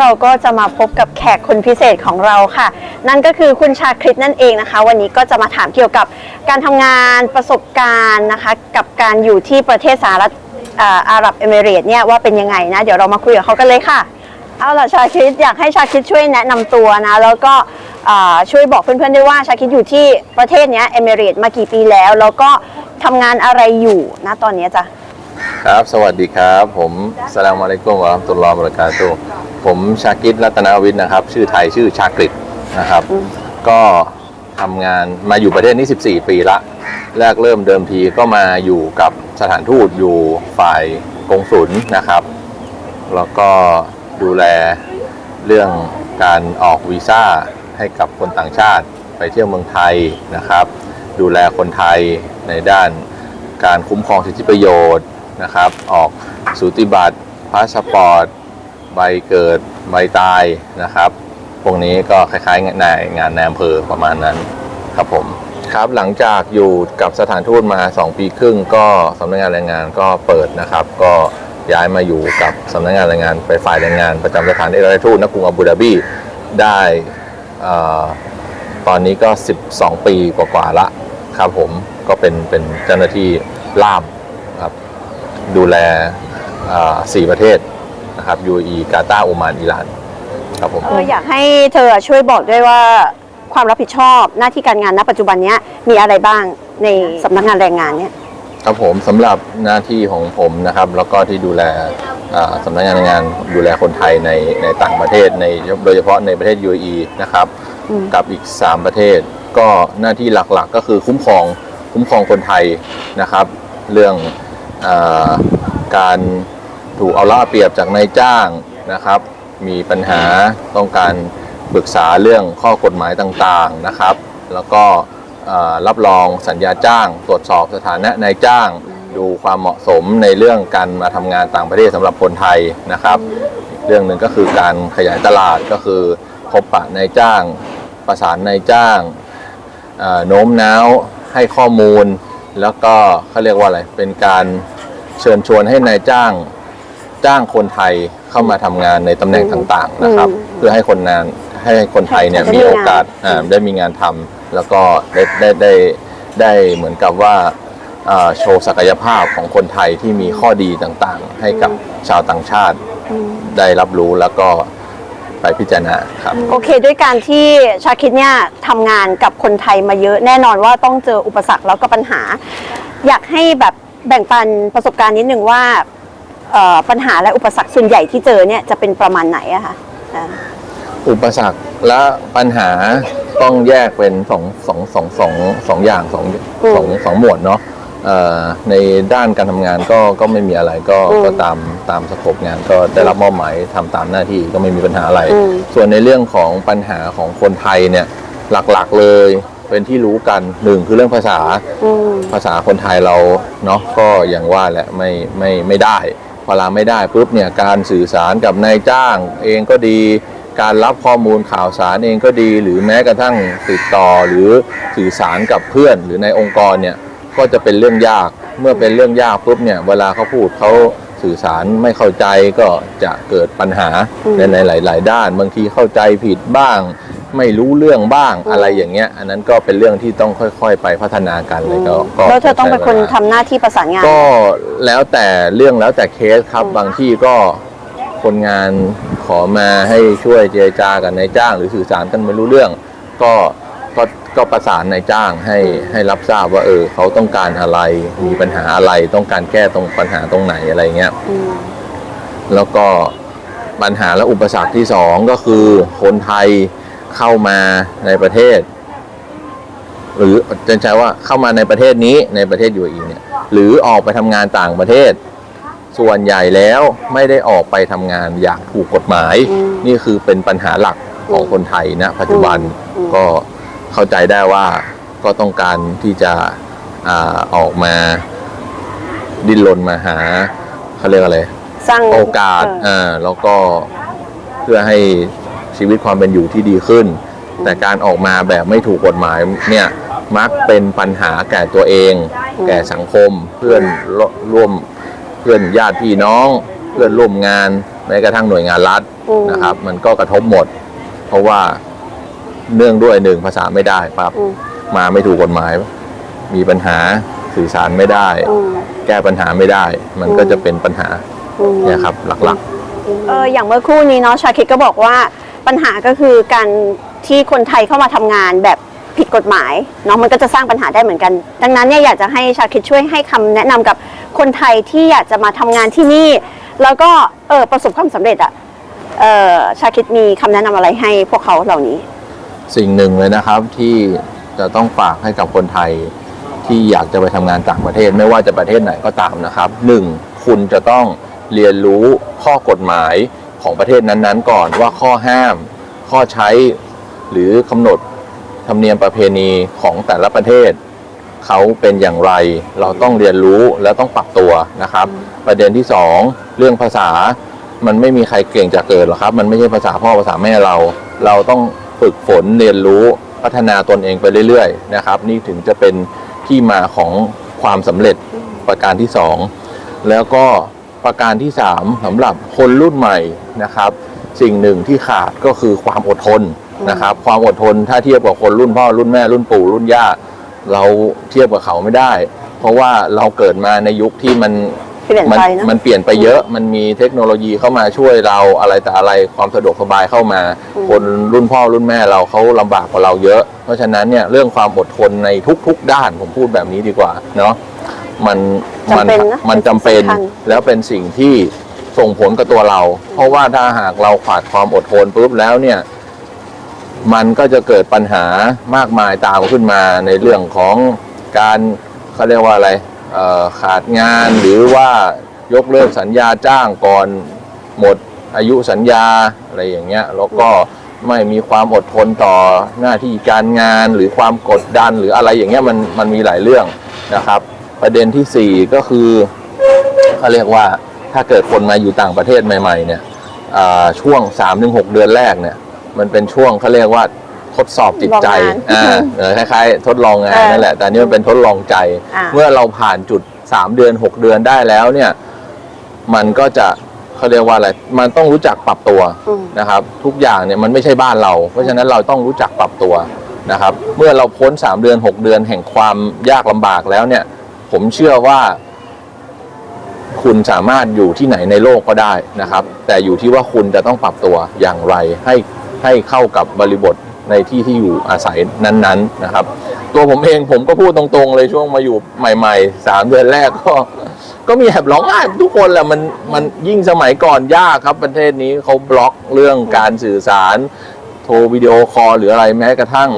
เราก็จะมาพบกับแขกคนพิเศษของเราค่ะ นั่นก็คือคุณชาคริตนั่นเองนะคะ วันนี้ก็จะมาถามเกี่ยวกับการทำงานประสบการณ์นะคะ กับการอยู่ที่ประเทศสหรัฐอ่าอาหรับเอมิเรตส์เนี่ยว่าเป็นยังไงนะ เดี๋ยวเรามาคุยกับเขากันเลยค่ะ เอาล่ะชาคริตอยากให้ชาคริตช่วยแนะนำตัวนะ แล้วก็อ่าช่วยบอกเพื่อนๆด้วยว่าชาคริตอยู่ที่ประเทศเนี้ยเอมิเรตส์มากี่ปีแล้ว แล้วก็ทำงานอะไรอยู่นะตอนเนี้ยจ้ะ ครับ สวัสดีครับ ผมสลามอะลัยกุมวะเราะห์มะตุลลอฮ์วะบะเราะกาตุฮ์ผมชากิดรัตนาวิทย์นะครับ ชื่อไทยชื่อชากฤตนะครับ ก็ทำงานมาอยู่ประเทศนี้ 14 ปีละ แรกเริ่มเดิมทีก็มาอยู่กับสถานทูตอยู่ฝ่ายกงสุลนะครับ แล้วก็ดูแลเรื่องการออกวีซ่าให้กับคนต่างชาติไปเที่ยวเมืองไทยนะครับ ดูแลคนไทยในด้านการคุ้มครองสิทธิประโยชน์ นะครับ ออกสูติบัตรพาสปอร์ต ใบเกิด ใบตายนะครับ พวกนี้ก็คล้ายๆงานงานในอำเภอประมาณนั้นครับผมครับหลังจากอยู่กับสถานทูตมา 2 ปีครึ่ง ก็สำนักงานแรงงานก็เปิดนะครับ ก็ย้ายมาอยู่กับสำนักงานแรงงานไปฝ่ายแรงงาน ประจำสถานเอกอัคราชทูตณกรุงอาบูดาบีได้ตอนนี้ก็ 12 ปีกว่าๆละครับผมก็เป็นเป็นเจ้าหน้าที่ล่าม ดูแลเอ่อสี่ประเทศนะครับ UAE กาตาร์โอมานอิหร่านครับผมเอออยากให้เธอช่วยบอกด้วยว่าความรับผิดชอบหน้าที่การงานณปัจจุบันเนี้ยมีอะไรบ้างในสำนักงานแรงงานเนี่ย ครับผมสำหรับหน้าที่ของผมนะครับ แล้วก็ที่ดูแลอ่าสำนักงานแรงงานดูแลคนไทยในในต่างประเทศในโดยเฉพาะในประเทศ UAE นะครับ อืม กับอีก 3 ประเทศ ก็หน้าที่หลักๆก็คือคุ้มครองคุ้มครองคนไทยนะครับ เรื่องอา การถูกเอาละเปรียบจากนายจ้างนะครับ มีปัญหาต้องการปรึกษาเรื่องข้อกฎหมายต่างๆนะครับ แล้วก็รับรองสัญญาจ้าง ตรวจสอบสถานะนายจ้าง ดูความเหมาะสมในเรื่องการมาทำงานต่างประเทศสำหรับคนไทยนะครับ เรื่องหนึ่งก็คือการขยายตลาดก็คือพบปะนายจ้าง ประสานนายจ้างโน้มน้าวให้ข้อมูล แล้วก็เขาเรียกว่าอะไร เป็นการเชิญชวนให้นายจ้างจ้างคนไทยเข้ามาทำงานในตำแหน่งต่างๆนะครับอืมเพื่อให้คนงานให้คนไทยเนี่ยจะได้มีมีงานโอกาสอ่าได้มีงานทำแล้วก็ได้ได้ได้ได้เหมือนกับว่าอ่าโชว์ศักยภาพของคนไทยที่มีข้อดีต่างๆ ให้กับชาวต่างชาติ ได้รับรู้แล้วก็ ไปพิจารณาครับ โอเค ด้วยการที่ชาคิดเนี่ยทำงานกับคนไทยมาเยอะแน่นอนว่าต้องเจออุปสรรคแล้วก็ปัญหา อยากให้แบบแบ่งปันประสบการณ์นิดนึงว่าเอ่อปัญหาและอุปสรรคส่วนใหญ่ที่เจอเนี่ยจะเป็นประมาณไหนอะคะอ่า อุปสรรคและปัญหาต้องแยกเป็นสองสองสองสองสองอย่างสองสองสองหมวดเนาะเอ่อ ในด้านการทำงานก็ก็ไม่มีอะไรก็อืมก็ตามตามสโคปงานก็ได้รับมอบหมายทำตามหน้าที่ก็ไม่มีปัญหาอะไรอืมส่วนในเรื่องของปัญหาของคนไทยเนี่ยหลักๆเลยเป็นที่รู้กันหนึ่งคือเรื่องภาษาอืมภาษาคนไทยเราเนาะก็อย่างว่าแหละไม่ไม่ไม่ได้พอเราไม่ได้ปุ๊บเนี่ยการสื่อสารกับนายจ้าง เองก็ดีการรับข้อมูลข่าวสารเองก็ดี หรือแม้กระทั่งติดต่อหรือสื่อสารกับเพื่อนหรือในองค์กรเนี่ย ก็จะเป็นเรื่องยาก เมื่อเป็นเรื่องยากปุ๊บเนี่ยเวลาเขาพูดเขาสื่อสารไม่เข้าใจก็จะเกิดปัญหาอืมในในหลาย ๆ ด้าน บางทีเข้าใจผิดบ้าง ไม่รู้เรื่องบ้างอืมอะไรอย่างเงี้ย อันนั้นก็เป็นเรื่องที่ต้องค่อย ๆ ไปพัฒนากันเลยก็ก็แล้วเธอต้องเป็นคนใช้วลาทำหน้าที่ประสานงาน ก็แล้วแต่เรื่องแล้วแต่เคสครับอืมบางที่ก็คนงานขอมาให้ช่วยเจรจากับนายจ้าง หรือสื่อสารกันไม่รู้เรื่อง ก็ ก็ก็ประสานนายจ้างให้ให้รับทราบว่าเออเขาต้องการอะไร มีปัญหาอะไรต้องการแก้ตรงปัญหาตรงไหนอะไรเงี้ยอืมแล้วก็ปัญหาและอุปสรรคที่สองก็คือคนไทยเข้ามาในประเทศ หรือจะใช้ว่าเข้ามาในประเทศนี้ในประเทศยูเอเนี่ย หรือออกไปทำงานต่างประเทศ ส่วนใหญ่แล้วไม่ได้ออกไปทำงานอย่างถูกกฎหมาย อืม นี่คือเป็นปัญหาหลักของคนไทยนะปัจจุบันอืม ก็ เข้าใจได้ว่าก็ต้องการที่จะอาออกมาดิ้นรนมาหาเขาเรียกอะไรสร้างโอกาสเอออ่าแล้วก็เพื่อให้ชีวิตความเป็นอยู่ที่ดีขึ้น แต่การออกมาแบบไม่ถูกกฎหมายเนี่ยมักเป็นปัญหาแก่ตัวเอง แก่สังคม เพื่อนร่วร่วมเพื่อนญาติพี่น้อง เพื่อนร่วมงานแม้กระทั่งหน่วยงานรัฐอืมนะครับ มันก็กระทบหมด เพราะว่า เนื่องด้วยหนึ่งภาษาไม่ได้ปั๊บอืมมาไม่ถูกกฎหมาย มีปัญหาสื่อสารไม่ได้ อืม แก้ปัญหาไม่ได้ มันก็จะเป็นปัญหาอืม เนี่ยครับหลักเอออย่างเมื่อครู่นี้เนาะชาคิดก็บอกว่าปัญหาก็คือการที่คนไทยเข้ามาทำงานแบบผิดกฎหมายเนาะมันก็จะสร้างปัญหาได้เหมือนกัน ดังนั้นเนี่ยอยากจะให้ชาคิดช่วยให้คำแนะนำกับคนไทยที่อยากจะมาทำงานที่นี่ แล้วก็เออประสบความสำเร็จอะเออชาคิดมีคำแนะนำอะไรให้พวกเขาเหล่านี้ๆ สิ่งหนึ่งเลยนะครับที่จะต้องฝากให้กับคนไทยที่อยากจะไปทำงานต่างประเทศ ไม่ว่าจะประเทศไหนก็ตามนะครับหนึ่งคุณจะต้องเรียนรู้ข้อกฎหมายของประเทศนั้นๆ ก่อนว่าข้อห้าม ข้อใช้หรือกำหนดธรรมเนียมประเพณีของแต่ละประเทศ เขาเป็นอย่างไร เราต้องเรียนรู้แล้วต้องปรับตัวนะครับ ประเด็นที่สองเรื่องภาษามันไม่มีใครเก่งจากเกิดหรอกครับ มันไม่ใช่ภาษาพ่อภาษาแม่เรา เราต้อง ฝึกฝนเรียนรู้พัฒนาตนเองไปเรื่อยๆนะครับ นี่ถึงจะเป็นที่มาของความสำเร็จประการที่สองแล้วก็ประการที่สามสำหรับคนรุ่นใหม่นะครับ สิ่งหนึ่งที่ขาดก็คือความอดทนนะครับ ความอดทนถ้าเทียบกับคนรุ่นพ่อรุ่นแม่รุ่นปู่รุ่นย่าเราเทียบกับเขาไม่ได้ เพราะว่าเราเกิดมาในยุคที่มัน เปลี่ยนมัไปเนอะ มันเปลี่ยนไปเยอะมันมีเทคโนโลยีเข้ามาช่วยเราอะไรแต่อะไรความสะดวกสบายเข้ามา อืม คนรุ่นพ่อรุ่นแม่เราเขาลำบากกว่าเราเยอะ เพราะฉะนั้นเนี่ยเรื่องความอดทนในทุก ๆ ด้านผมพูดแบบนี้ดีกว่าเนาะมันมัจำเป็นนะมันจำเป็นเป็นสิ่งสำคัญ แล้วเป็นสิ่งที่ส่งผลกับตัวเรา เพราะว่าถ้าหากเราขาดความอดทนปุ๊บแล้วเนี่ย มันก็จะเกิดปัญหามากมายตามขึ้นมาในเรื่องของการเขาเรียกว่าอะไรเอ่อ ขาดงานหรือว่ายกเลิกสัญญาจ้างก่อนหมดอายุสัญญาอะไรอย่างเงี้ยแล้วก็ไม่มีความอดทนต่อหน้าที่การงานหรือความกดดันหรืออะไรอย่างเงี้ยมันมันมีหลายเรื่องนะครับ ประเด็นที่สี่ก็คือเขาเรียกว่าถ้าเกิดคนมาอยู่ต่างประเทศใหม่ ๆ เนี่ยอ่าช่วง 3-6 เดือนแรกเนี่ยมันเป็นช่วงเขาเรียกว่า ทดสอบจิตใจลองงานอ่าเออคล้ายๆทดลองงานเออนั่นแหละ แต่อันนี่มันเป็นทดลองใจอ่าเมื่อเราผ่านจุด3เดือน6เดือนได้แล้วเนี่ย มันก็จะเขาเรียกว่าอะไร มันต้องรู้จักปรับตัวอืมนะครับ ทุกอย่างเนี่ยมันไม่ใช่บ้านเรา เพราะฉะนั้นเราต้องรู้จักปรับตัวนะครับ เมื่อเราพ้น3เดือน6เดือนแห่งความยากลำบากแล้วเนี่ย ผมเชื่อว่า คุณสามารถอยู่ที่ไหนในโลกก็ได้นะครับ แต่อยู่ที่ว่าคุณจะต้องปรับตัวอย่างไรให้ให้เข้ากับบริบท ในที่ที่อยู่อาศัยนั้นๆนะครับ ตัวผมเองผมก็พูดตรงๆเลยช่วงมาอยู่ใหม่ๆสามเดือนแรกก็ ก็มีแอบร้องไห้ทุกคนแหละมันมันยิ่งสมัยก่อนยากครับประเทศนี้เขาบล็อกเรื่องการสื่อสาร โทรวิดีโอคอลหรืออะไรแม้กระทั่ง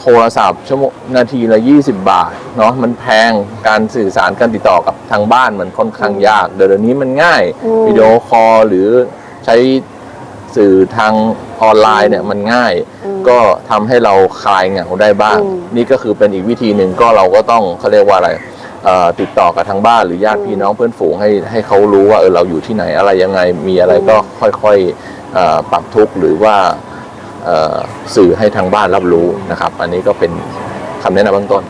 โทรศัพท์ชั่วโมงนาทีละ 20 บาทเนาะมันแพงการสื่อสารการติดต่อกับทางบ้านมันค่อนข้างยาก เดี๋ยวนี้มันง่ายอืมวิดีโอคอลหรือใช้ สื่อทางออนไลน์เนี่ยมันง่าย อืมก็ทำให้เราคลายเหงาได้บ้าง อืมนี่ก็คือเป็นอีกวิธีหนึ่งก็เราก็ต้องเขาเรียกว่าอะไรเอ่อติดต่อกับทางบ้านหรือญาติอืมพี่น้องเพื่อนฝูงให้ให้เขารู้ว่าเออเราอยู่ที่ไหนอะไรยังไงมีอะไรก็ค่อยๆเอ่อปรับทุกข์หรือว่าเอ่อสื่อให้ทางบ้านรับรู้นะครับ อันนี้ก็เป็นคำแนะนำเบื้องต้น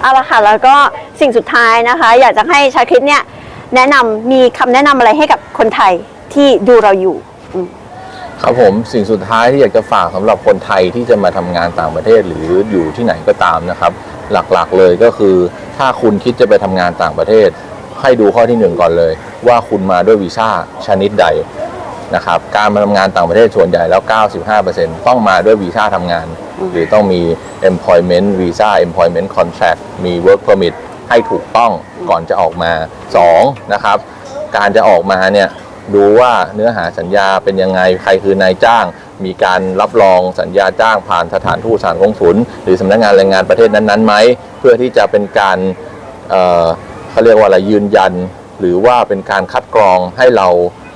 เอาละค่ะแล้วก็สิ่งสุดท้ายนะคะ อยากจะให้ชาคริตเนี่ยแนะนำมีคำแนะนำอะไรให้กับคนไทยที่ดูเราอยู่อืม ครับผมสิ่งสุดท้ายที่อยากจะฝากสำหรับคนไทยที่จะมาทำงานต่างประเทศหรืออยู่ที่ไหนก็ตามนะครับ หลักๆเลยก็คือ ถ้าคุณคิดจะไปทำงานต่างประเทศ ให้ดูข้อที่หนึ่งก่อนเลย ว่าคุณมาด้วยวีซ่าชนิดใดนะครับการมาทำงานต่างประเทศส่วนใหญ่แล้ว 95%ต้องมาด้วยวีซ่าทำงาน หรือต้องมี employment visa employment contract มี work permit ให้ถูกต้องก่อนจะออกมา 2. นะครับ การจะออกมาเนี่ย ดูว่าเนื้อหาสัญญาเป็นยังไง ใครคือนายจ้าง มีการรับรองสัญญาจ้างผ่านสถานทูตสถานกงสุลหรือสำนักงานแรงงานประเทศนั้นๆไหมเพื่อที่จะเป็นการเอ่อเขาเรียกว่าอะไรยืนยัน หรือว่าเป็นการคัดกรองให้เรา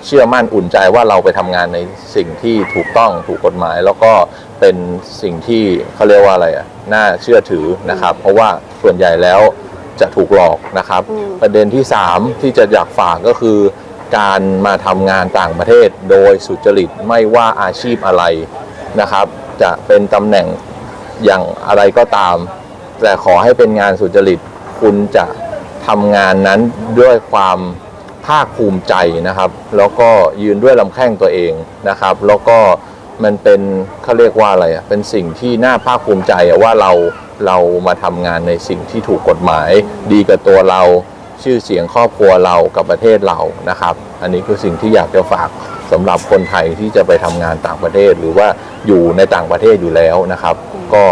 เชื่อมั่นอุ่นใจว่าเราไปทำงานในสิ่งที่ถูกต้องถูกกฎหมาย แล้วก็เป็นสิ่งที่เขาเรียกว่าอะไรอะน่าเชื่อถือนะครับ เพราะว่าส่วนใหญ่แล้วจะถูกหลอกนะครับอืมประเด็นที่ 3 ที่จะอยากฝากก็คือ การมาทำงานต่างประเทศโดยสุจริตไม่ว่าอาชีพอะไรนะครับ จะเป็นตำแหน่งอย่างอะไรก็ตาม แต่ขอให้เป็นงานสุจริต คุณจะทำงานนั้นด้วยความภาคภูมิใจนะครับ แล้วก็ยืนด้วยลำแข้งตัวเองนะครับ แล้วก็มันเป็นเขาเรียกว่าอะไรอะเป็นสิ่งที่น่าภาคภูมิใจว่าเราเรามาทำงานในสิ่งที่ถูกกฎหมาย ดีกับตัวเรา ชื่อเสียงครอบครัวเรากับประเทศเรานะครับ อันนี้คือสิ่งที่อยากจะฝากสำหรับคนไทยที่จะไปทำงานต่างประเทศ หรือว่าอยู่ในต่างประเทศอยู่แล้วนะครับ ก็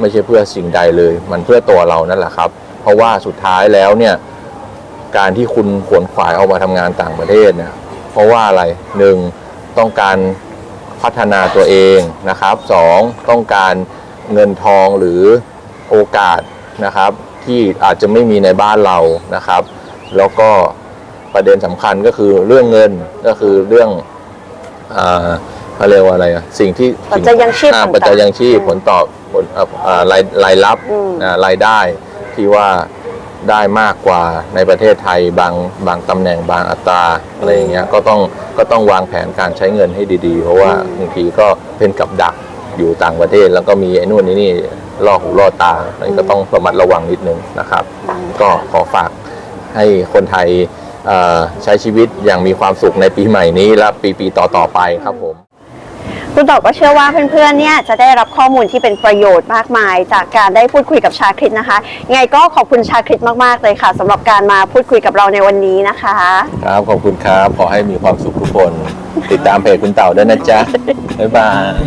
ไม่ใช่เพื่อสิ่งใดเลย มันเพื่อตัวเรานั่นแหละครับ เพราะว่าสุดท้ายแล้วเนี่ยการที่คุณขวนขวายออกมาทำงานต่างประเทศเนี่ยเพราะว่าอะไรหนึ่งต้องการพัฒนาตัวเองนะครับสองต้องการเงินทองหรือโอกาสนะครับ ที่อาจจะไม่มีในบ้านเรานะครับ แล้วก็ประเด็นสำคัญก็คือเรื่องเงินก็คือเรื่องอ่าเขาเรียกว่าอะไรอะสิ่งที่ปัจจัยยังชีพอ่าต่างๆปัจจัยยังชีพอืมผลตอบผลอ่าอ่ารายรายรับอืมอ่ารายได้ที่ว่าได้มากกว่าในประเทศไทยบางบางตำแหน่งบางอัตราอะไรอย่างเงี้ยก็ต้องก็ต้องวางแผนการใช้เงินให้ดีๆ เพราะว่าบางทีก็เป็นกับดักอยู่ต่างประเทศ แล้วก็มีไอ้นู่นนี่นี่ล่อหูล่อตาอันนี้ก็ต้องระมัดระวังนิดนึงนะครับ ก็ขอฝาก ให้คนไทยเอ่อใช้ชีวิตอย่างมีความสุขในปีใหม่นี้และปีๆต่อๆไปครับผมคุณต่อก็เชื่อว่าเพื่อนๆ เนี่ยจะได้รับข้อมูลที่เป็นประโยชน์มากมาย จากการได้พูดคุยกับชาคริตนะคะยังไงก็ขอบคุณชาคริตมากๆเลยค่ะสำหรับการมาพูดคุยกับเราในวันนี้นะคะ ครับขอบคุณครับ ขอให้มีความสุขทุกคน ติดตามเพจคุณเต่าด้วยนะจ๊ะบ๊ายบาย